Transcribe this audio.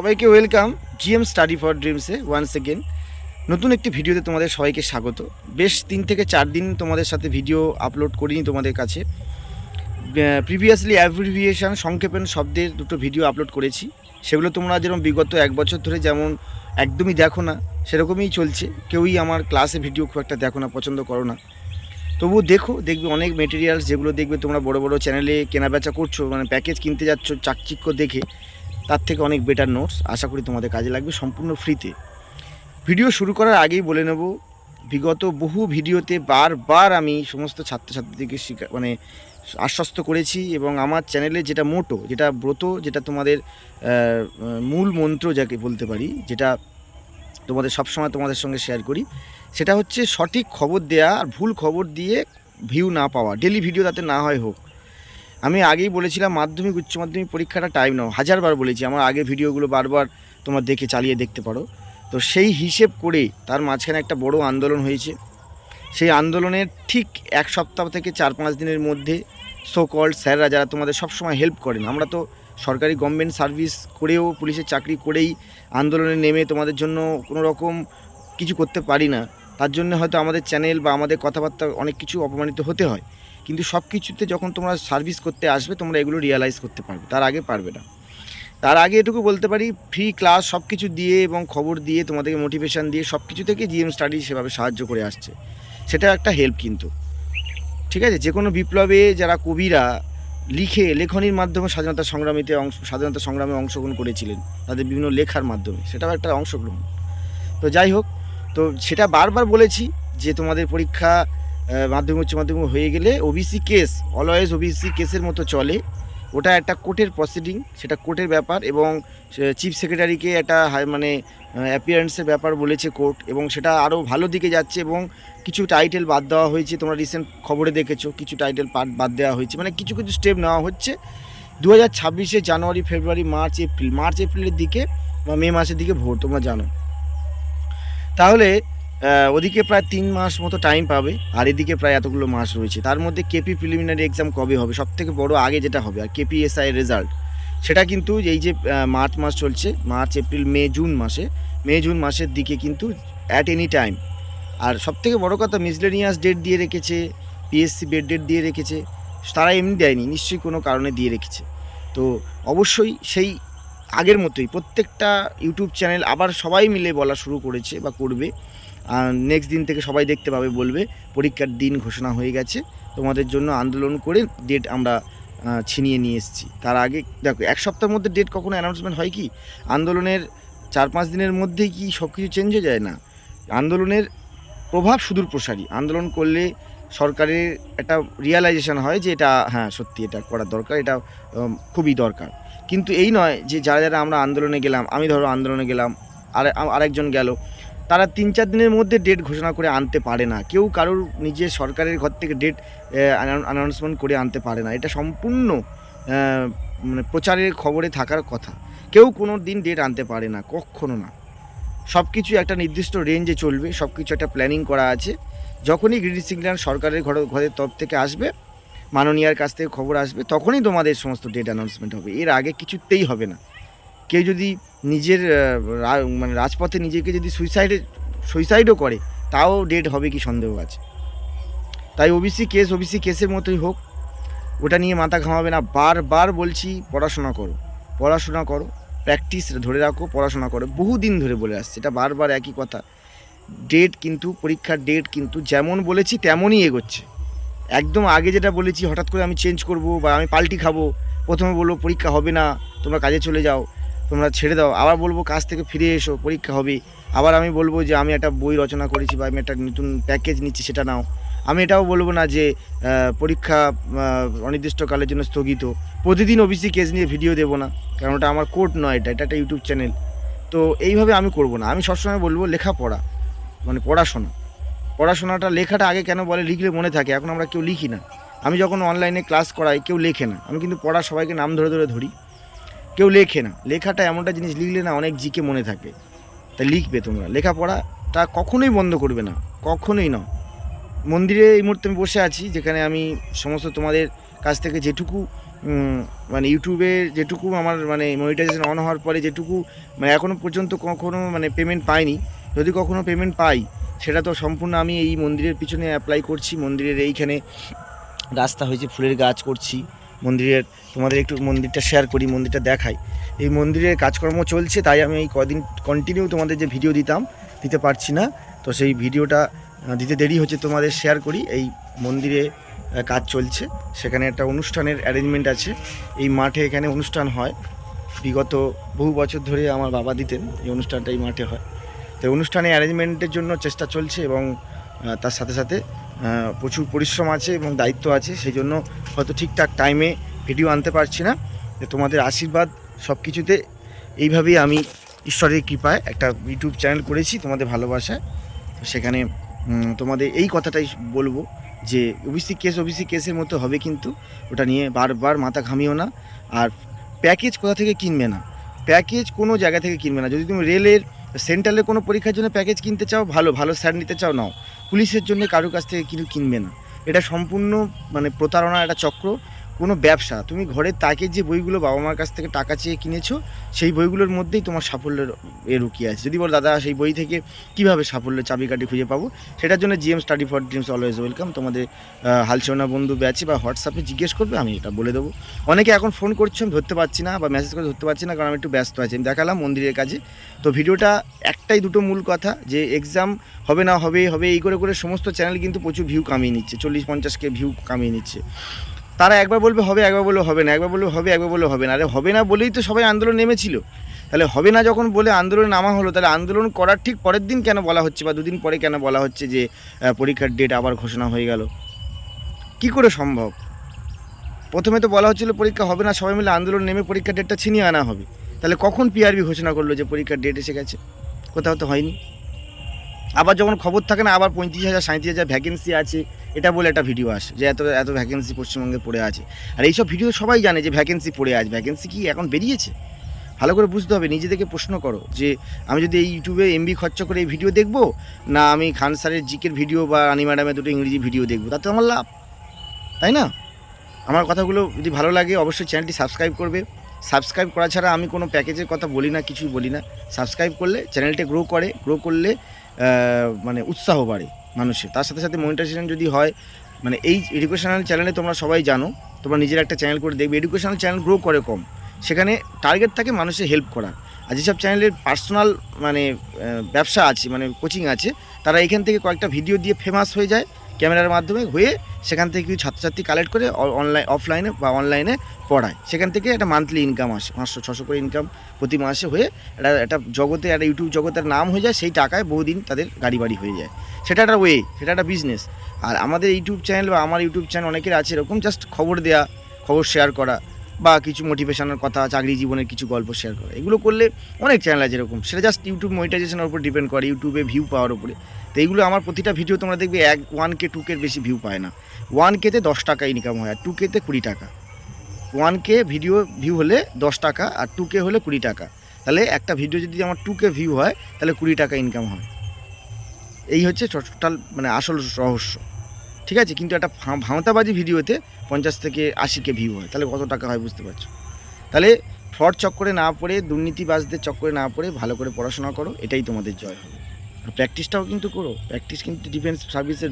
সবাইকে welcome GM study for ড্রিমসে once again নতুন একটি ভিডিওতে তোমাদের সবাইকে স্বাগত। বেশ তিন থেকে চার দিন তোমাদের সাথে ভিডিও আপলোড করিনি তোমাদের কাছে। প্রিভিয়াসলি অ্যাভ্রিভিয়েশন সংক্ষেপণ শব্দের দুটো ভিডিও আপলোড করেছি। সেগুলো তোমরা যেরকম বিগত এক বছর ধরে যেমন একদমই দেখো না, সেরকমই চলছে। কেউই আমার ক্লাসে ভিডিও খুব একটা দেখো না, পছন্দ করো না। তবুও দেখো, দেখবে অনেক মেটেরিয়ালস যেগুলো দেখবে তোমরা বড় বড় চ্যানেলে কেনাবেচা করছ মানে প্যাকেজ কিনতে যাচ্ছ, চাকচিক্য দেখে। তার থেকে অনেক বেটার নোটস আশা করি তোমাদের কাজে লাগবে, সম্পূর্ণ ফ্রিতে ভিডিও শুরু করার আগেই বলে নেব, বিগত বহু ভিডিওতে বারবার আমি সমস্ত ছাত্রছাত্রীদেরকে শিখা মানে আশ্বস্ত করেছি এবং আমার চ্যানেলে যেটা মোটো যেটা ব্রত, যেটা তোমাদের মূল মন্ত্র যাকে বলতে পারি, যেটা তোমাদের সবসময় তোমাদের সঙ্গে শেয়ার করি, সেটা হচ্ছে সঠিক খবর দেয়া আর ভুল খবর দিয়ে ভিউ না পাওয়া। ডেলি ভিডিও তাতে না হয় হোক। আমি আগেই বলেছিলাম, মাধ্যমিক, উচ্চ মাধ্যমিক পরীক্ষাটা টাইম নাও। হাজারবার বলেছি, আমার আগে ভিডিওগুলো বারবার তোমরা দেখে চালিয়ে দেখতে পারো। তো সেই হিসেব করে তার মাঝখানে একটা বড় আন্দোলন হয়েছে। সেই আন্দোলনের ঠিক এক সপ্তাহ থেকে চার পাঁচ দিনের মধ্যে সো কল্ড স্যাররা যারা তোমাদের সবসময় হেল্প করেন, আমরা তো সরকারি গভর্নমেন্ট সার্ভিস করেও, পুলিশের চাকরি করেই আন্দোলনে নেমে তোমাদের জন্য কোনো রকম কিছু করতে পারি না। তার জন্য হয়তো আমাদের চ্যানেল বা আমাদের কথাবার্তা অনেক কিছু অপমানিত হতে হয়। কিন্তু সব কিছুতে যখন তোমরা সার্ভিস করতে আসবে, তোমরা এগুলো রিয়ালাইজ করতে পারবে। তার আগে পারবে না। তার আগে এটুকু বলতে পারি ফ্রি ক্লাস সব কিছু দিয়ে এবং খবর দিয়ে, তোমাদেরকে মোটিভেশন দিয়ে সব কিছু থেকে জিএম স্টাডি সেভাবে সাহায্য করে আসছে। সেটা একটা হেল্প কিন্তু। ঠিক আছে? যে কোনো বিপ্লবে যারা কবিরা লিখে লেখনির মাধ্যমে স্বাধীনতা সংগ্রামীতে অংশ, স্বাধীনতা সংগ্রামে অংশগ্রহণ করেছিলেন, তাদের বিভিন্ন লেখার মাধ্যমে, সেটাও একটা অংশগ্রহণ। তো যাই হোক তো সেটা বারবার বলেছি যে তোমাদের পরীক্ষা মাধ্যমিক, উচ্চ মাধ্যমিক হয়ে গেলে ওবিসি কেস অলওয়েজ ওবিসি কেসের মতো চলে। ওটা একটা কোর্টের প্রসিডিং সেটা কোর্টের ব্যাপার এবং চিফ সেক্রেটারিকে একটা মানে অ্যাপিয়ারেন্সের ব্যাপার বলেছে কোর্ট এবং সেটা আরও ভালো দিকে যাচ্ছে এবং কিছু টাইটেল বাদ দেওয়া হয়েছে। তোমরা রিসেন্ট খবরে দেখেছ, কিছু টাইটেল পার্ট বাদ দেওয়া হয়েছে। মানে কিছু কিছু স্টেপ নেওয়া হচ্ছে। দু হাজার ছাব্বিশে January, February, March, April, March, এপ্রিলের দিকে বা মে মাসের দিকে ভোট, তোমরা জানো। তাহলে ওদিকে প্রায় তিন মাস মতো টাইম পাবে, আর এদিকে প্রায় এতগুলো মাস রয়েছে। তার মধ্যে কেপি প্রিলিমিনারি এক্সাম কবে হবে? সব থেকে বড় আগে যেটা হবে, আর কেপি এসআই রেজাল্ট সেটা কিন্তু এই যে মার্চ মাস চলছে, মার্চ, এপ্রিল, মে, জুন মাসে, মে, জুন মাসের দিকে কিন্তু অ্যাট এনি টাইম আর সব থেকে বড় কথা মিসলেনিয়াস ডেট দিয়ে রেখেছে পিএসসি বেড ডেট দিয়ে রেখেছে, তারা এমনি দেয়নি, নিশ্চয়ই কোনো কারণে দিয়ে রেখেছে। তো অবশ্যই সেই আগের মতোই প্রত্যেকটা ইউটিউব চ্যানেল আবার সবাই মিলে বলা শুরু করেছে বা করবে। নেক্সট দিন থেকে সবাই দেখতে পাবে, বলবে, পরীক্ষার দিন ঘোষণা হয়ে গেছে, তোমাদের জন্য আন্দোলন করে ডেট আমরা ছিনিয়ে নিয়ে এসেছি। তার আগে, দেখো, এক সপ্তাহের মধ্যে ডেট কখনো অ্যানাউন্সমেন্ট হয় কি? আন্দোলনের চার পাঁচ দিনের মধ্যেই কি সব কিছু চেঞ্জ হয়ে যায়? না। আন্দোলনের প্রভাব সুদূর প্রসারী। আন্দোলন করলে সরকারের একটা রিয়ালাইজেশন হয় যে এটা হ্যাঁ সত্যি এটা করা দরকার, এটা খুবই দরকার। কিন্তু এই নয় যে যারা যারা আমরা আন্দোলনে গেলাম, আমি ধরো আন্দোলনে গেলাম, আর আরেকজন গেল, তারা তিন চার দিনের মধ্যে ডেট ঘোষণা করে আনতে পারে না। কেউ কারোর নিজের সরকারের ঘর থেকে ডেট অ্যানাউন্সমেন্ট করে আনতে পারে না। এটা সম্পূর্ণ মানে প্রচারের খবরে থাকার কথা। কেউ কোনো দিন ডেট আনতে পারে না, কখনো না। সব কিছু একটা নির্দিষ্ট রেঞ্জে চলবে সব কিছু একটা প্ল্যানিং করা আছে। যখনই গ্রিন সিগন্যাল সরকারের ঘর, ঘরের তরফ থেকে আসবে মাননীয়ার কাছ থেকে খবর আসবে, তখনই তোমাদের সমস্ত ডেট অ্যানাউন্সমেন্ট হবে। এর আগে কিছুতেই হবে না। কেউ যদি নিজের মানে রাজপথে নিজেকে যদি সুইসাইডে সুইসাইডও করে, তাও ডেট হবে কি সন্দেহ আছে। তাই ওবিসি কেস ওবিসি কেসের মতোই হোক, ওটা নিয়ে মাথা ঘামাবে না। বারবার বলছি, পড়াশোনা করো পড়াশোনা করো প্র্যাকটিস ধরে রাখো, পড়াশোনা করো। বহুদিন ধরে বলে আসছে, এটা বারবার একই কথা। ডেট কিন্তু, পরীক্ষার ডেট কিন্তু যেমন বলেছি, তেমনই এগোচ্ছে। একদম আগে যেটা বলেছি, হঠাৎ করে আমি চেঞ্জ করব বা আমি পাল্টি খাব, প্রথমে বলব পরীক্ষা হবে না, তোমরা কাজে চলে যাও, তোমরা ছেড়ে দাও, আবার বলব কাজ থেকে ফিরে এসো, পরীক্ষা হবে, আবার আমি বলব যে আমি একটা বই রচনা করেছি বা আমি একটা নতুন প্যাকেজ নিচ্ছি সেটা নাও, আমি এটাও বলব না যে পরীক্ষা অনির্দিষ্টকালের জন্য স্থগিত, প্রতিদিন ওবিসি কেস নিয়ে ভিডিও দেবো না, কারণ ওটা আমার কোর্ট নয় এটা এটা একটা ইউটিউব চ্যানেল তো এইভাবে আমি করব না, আমি সবসময় বলব লেখাপড়া মানে পড়াশোনা। পড়াশোনাটা, লেখাটা আগে কেন বলে লিখলে মনে থাকে, এখন আমরা কেউ লিখি না। আমি যখন অনলাইনে ক্লাস করাই, কেউ লেখে না। আমি কিন্তু পড়া সবাইকে নাম ধরে ধরে ধরি। কেউ লেখে না। লেখাটা এমনটা জিনিস লিখলে না অনেক জিকে মনে থাকে। তা লিখবে তোমরা। লেখাপড়াটা কখনোই বন্ধ করবে না। কখনোই না মন্দিরে এই মুহূর্তে আমি বসে আছি, যেখানে আমি সমস্ত তোমাদের কাছ থেকে যেটুকু মানে ইউটিউবে যেটুকু আমার মানে মনিটাইজেশন অন হওয়ার পরে যেটুকু মানে এখনও পর্যন্ত কখনও মানে পেমেন্ট পাইনি। যদি কখনও পেমেন্ট পাই সেটা তো সম্পূর্ণ আমি এই মন্দিরের পিছনে অ্যাপ্লাই করছি। মন্দিরের এইখানে রাস্তা হয়েছে, ফুলের গাছ করছি। মন্দিরের, তোমাদের একটু মন্দিরটা শেয়ার করি, মন্দিরটা দেখাই। এই মন্দিরের কাজকর্ম চলছে, তাই আমি এই কদিন কন্টিনিউ তোমাদের যে ভিডিও দিতাম, দিতে পারছি না। তো সেই ভিডিওটা দিতে দেরি হচ্ছে তোমাদের শেয়ার করি। এই মন্দিরে কাজ চলছে। সেখানে একটা অনুষ্ঠানের অ্যারেঞ্জমেন্ট আছে। এই মাঠে এখানে অনুষ্ঠান হয়। বিগত বহু বছর ধরে আমার বাবা দিতেন, এই অনুষ্ঠানটা এই মাঠে হয়। তো অনুষ্ঠানে অ্যারেঞ্জমেন্টের জন্য চেষ্টা চলছে এবং তার সাথে সাথে প্রচুর পরিশ্রম আছে এবং দায়িত্ব আছে, সেই জন্য হয়তো ঠিকঠাক টাইমে ভিডিও আনতে পারছি না। তোমাদের আশীর্বাদ সব কিছুতে এইভাবেই আমি ঈশ্বরের কৃপায় একটা ইউটিউব চ্যানেল করেছি তোমাদের ভালোবাসায়। সেখানে তোমাদের এই কথাটাই বলব যে ওবিসি কেস ওবিসি কেসের মতো হবে কিন্তু। ওটা নিয়ে বারবার মাথা ঘামিও না। আর প্যাকেজ কোথা থেকে কিনবে না? প্যাকেজ কোনো জায়গা থেকে কিনবে না। যদি তুমি রেলের সেন্ট্রালের কোনো পরীক্ষার জন্য প্যাকেজ কিনতে চাও? ভালো ভালো স্যার নিতে চাও? নাও। পুলিশের জন্য কারোর কাছ থেকে কিন্তু কিনবে না। এটা সম্পূর্ণ মানে প্রতারণা একটা চক্র। কোনো ব্যবসা। তুমি ঘরের তাকে যে বইগুলো বাবা মার কাছ থেকে টাকা চেয়ে কিনেছো, সেই বইগুলোর মধ্যেই তোমার সাফল্যের এ রুকিয়ে আছে। যদি বল, দাদা, সেই বই থেকে কীভাবে সাফল্যের চাবিকাঠি খুঁজে পাবো? সেটার জন্য GM study for dreams always welcome তোমাদের হালচনা বন্ধু ব্যাচে বা হোয়াটসঅ্যাপে জিজ্ঞেস করবে, আমি এটা বলে দেবো। অনেকে এখন ফোন করছে, আমি ধরতে পারছি না বা মেসেজ করে ধরতে পারছি না, কারণ আমি একটু ব্যস্ত আছি, আমি দেখালাম মন্দিরের কাজে। তো ভিডিওটা একটাই দুটো মূল কথা, যে এক্সাম হবে না হবে হবে এই করে করে সমস্ত চ্যানেল কিন্তু প্রচুর ভিউ কামিয়ে নিচ্ছে, চল্লিশ পঞ্চাশকে ভিউ কামিয়ে নিচ্ছে। তারা একবার বলবে, হবে, একবার বলবে, হবে না, একবার বলবে, হবে, একবার বলবে, হবে না। আরে হবে না বলেই তো সবাই আন্দোলন নেমেছিল। তাহলে হবে না যখন বলে আন্দোলনে নামা হলো, তাহলে আন্দোলন করার ঠিক পরের দিন কেন বলা হচ্ছে বা দুদিন পরে কেন বলা হচ্ছে যে পরীক্ষার ডেট আবার ঘোষণা হয়ে গেল? কি করে সম্ভব? প্রথমে তো বলা হচ্ছিল পরীক্ষা হবে না, সবাই মিলে আন্দোলন নেমে পরীক্ষার ডেটটা ছিনিয়ে আনা হবে। তাহলে কখন পিআরবি ঘোষণা করল যে পরীক্ষার ডেট এসে গেছে? কোথাও তো হয়নি। আবার যখন খবর থাকে না, আবার পঁয়ত্রিশ হাজার সাঁত্রিশ হাজার ভ্যাকেন্সি আছে এটা বলে একটা ভিডিও আসে যে এত এত ভ্যাকেন্সি পশ্চিমবঙ্গে পড়ে আছে। আর এইসব ভিডিও সবাই জানে যে ভ্যাকেন্সি পড়ে আছে। ভ্যাকেন্সি কি এখন বেরিয়েছে? ভালো করে বুঝতে হবে, নিজেদেরকে প্রশ্ন করো যে আমি যদি এই ইউটিউবে এমবি খরচ করে এই ভিডিও দেখব, না আমি খান স্যারের জিকের ভিডিও বা রানি ম্যাডামের দুটো ইংরেজি ভিডিও দেখব, তাতে আমার লাভ, তাই না? আমার কথাগুলো যদি ভালো লাগে, অবশ্যই চ্যানেলটি সাবস্ক্রাইব করবে। সাবস্ক্রাইব করা ছাড়া আমি কোনো প্যাকেজের কথা বলি না, কিছুই বলি না। সাবস্ক্রাইব করলে চ্যানেলটা গ্রো করে গ্রো করলে মানে উৎসাহ বাড়ে। মানুষের। তার সাথে সাথে মনিটাইজেশন যদি হয় মানে এই এডুকেশনাল চ্যানেলে তোমরা সবাই জানো, তোমরা নিজের একটা চ্যানেল করে দেখবে এডুকেশনাল চ্যানেল গ্রো করে কম। সেখানে টার্গেট থাকে মানুষের হেল্প করা। আর যেসব চ্যানেলের পার্সোনাল মানে ব্যবসা আছে মানে কোচিং আছে, তারা এখান থেকে কয়েকটা ভিডিও দিয়ে ফেমাস হয়ে যায় ক্যামেরার মাধ্যমে হয়ে সেখান থেকে কিছু ছাত্রছাত্রী কালেক্ট করে অনলাইন অফলাইনে বা অনলাইনে পড়ায়। সেখান থেকে একটা মান্থলি ইনকাম আসে, পাঁচশো, ছশো করে ইনকাম প্রতি মাসে হয়ে একটা একটা জগতে, একটা ইউটিউব জগতের নাম হয়ে যায়, সেই টাকায় বহুদিন তাদের গাড়ি বাড়ি হয়ে যায়। সেটা একটা ওয়ে সেটা একটা বিজনেস আর আমাদের ইউটিউব চ্যানেল বা আমার ইউটিউব চ্যানেল অনেকের আছে এরকম জাস্ট খবর দেওয়া খবর শেয়ার করা। বা কিছু মোটিভেশনের কথা, চাকরি জীবনের কিছু গল্প শেয়ার করা। এগুলো করলে অনেক চ্যানেল আছে এরকম। সেটা জাস্ট ইউটিউব মনিটাইজেশনের উপর ডিপেন্ড করে ইউটিউবে ভিউ পাওয়ার উপরে। তো এইগুলো আমার প্রতিটা ভিডিও তোমরা দেখবে এক ওয়ান কে টু কের বেশি ভিউ পায় না। ওয়ান কেতে দশ টাকা ইনকাম হয়, আর টু কেতে কুড়ি টাকা। ওয়ান কে ভিডিও ভিউ হলে দশ টাকা, আর টু কে হলে কুড়ি টাকা। তাহলে একটা ভিডিও যদি আমার টু কে ভিউ হয়, তাহলে কুড়ি টাকা ইনকাম হয়। এই হচ্ছে টোটাল মানে আসল রহস্য। ঠিক আছে, কিন্তু একটা ভাঁওতাবাজি ভিডিওতে পঞ্চাশ থেকে আশিকে ভিউ হয়, তাহলে কত টাকা হয় বুঝতে পারছ? তাহলে ফ্রড চক্করে না পড়ে, দুর্নীতিবাজদের চক্করে না পড়ে ভালো করে পড়াশোনা করো, এটাই তোমাদের জয় হবে। আর প্র্যাকটিসটাও কিন্তু করো প্র্যাকটিস কিন্তু ডিফেন্স সার্ভিসের